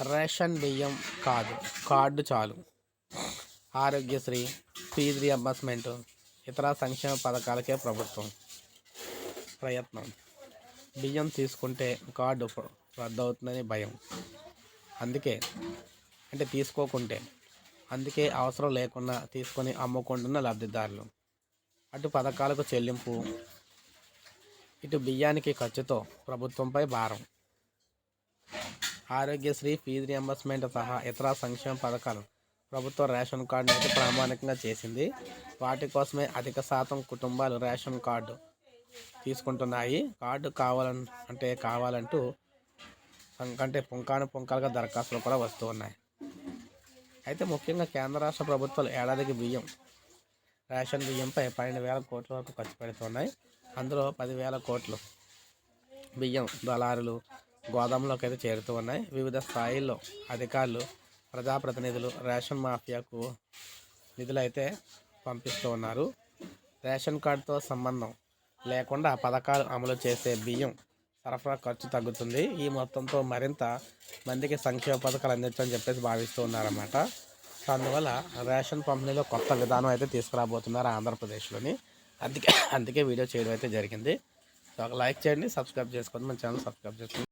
Ration బియ్యం కాదు card చాలు. ఆరోగ్యశ్రీ ఫీజు రియంబర్స్మెంట్ ఇతర సంక్షేమ పథకాలకే ప్రభుత్వం ప్రయత్నం. బియ్యం తీసుకుంటే కార్డు రద్దవుతుందని భయం. అందుకే అంటే తీసుకోకుంటే. అందుకే అవసరం లేకుండా తీసుకొని అమ్ముకుంటున్న లబ్ధిదారులు. అటు పథకాలకు చెల్లింపు ఇటు బియ్యానికి ఖర్చుతో ప్రభుత్వంపై భారం. ఆరోగ్యశ్రీ ఫీజు రియంబర్స్మెంట్ సహా ఇతర సంక్షేమ పథకాలు ప్రభుత్వ రేషన్ కార్డును అయితే ప్రామాణికంగా చేసింది. వాటి కోసమే అధిక శాతం కుటుంబాలు రేషన్ కార్డు తీసుకుంటున్నాయి. కార్డు కావాలం అంటే కావాలంటూ అంటే పుంకాను పుంకాలుగా దరఖాస్తులు కూడా వస్తూ ఉన్నాయి. అయితే ముఖ్యంగా కేంద్ర రాష్ట్ర ప్రభుత్వాలు ఏడాదికి బియ్యం రేషన్ బియ్యంపై పన్నెండు వేల కోట్ల వరకు ఖర్చు పెడుతున్నాయి. అందులో పదివేల కోట్లు బియ్యం దళారులు గోదాములోకి అయితే చేరుతూ ఉన్నాయి. వివిధ స్థాయిల్లో అధికారులు ప్రజాప్రతినిధులు రేషన్ మాఫియాకు నిధులు అయితే పంపిస్తూ ఉన్నారు. రేషన్ కార్డుతో సంబంధం లేకుండా పథకాలు అమలు చేసే బియ్యం సరఫరా ఖర్చు తగ్గుతుంది. ఈ మొత్తంతో మరింత మందికి సంక్షేమ పథకాలు అందించని చెప్పేసి భావిస్తూ ఉన్నారన్నమాట. సో అందువల్ల రేషన్ పంపిణీలో కొత్త విధానం అయితే తీసుకురాబోతున్నారు ఆంధ్రప్రదేశ్లోని. అందుకే అందుకే వీడియో చేయడం అయితే జరిగింది. సో ఒక లైక్ చేయండి సబ్స్క్రైబ్ చేసుకోండి మన ఛానల్ సబ్స్క్రైబ్ చేసుకోండి.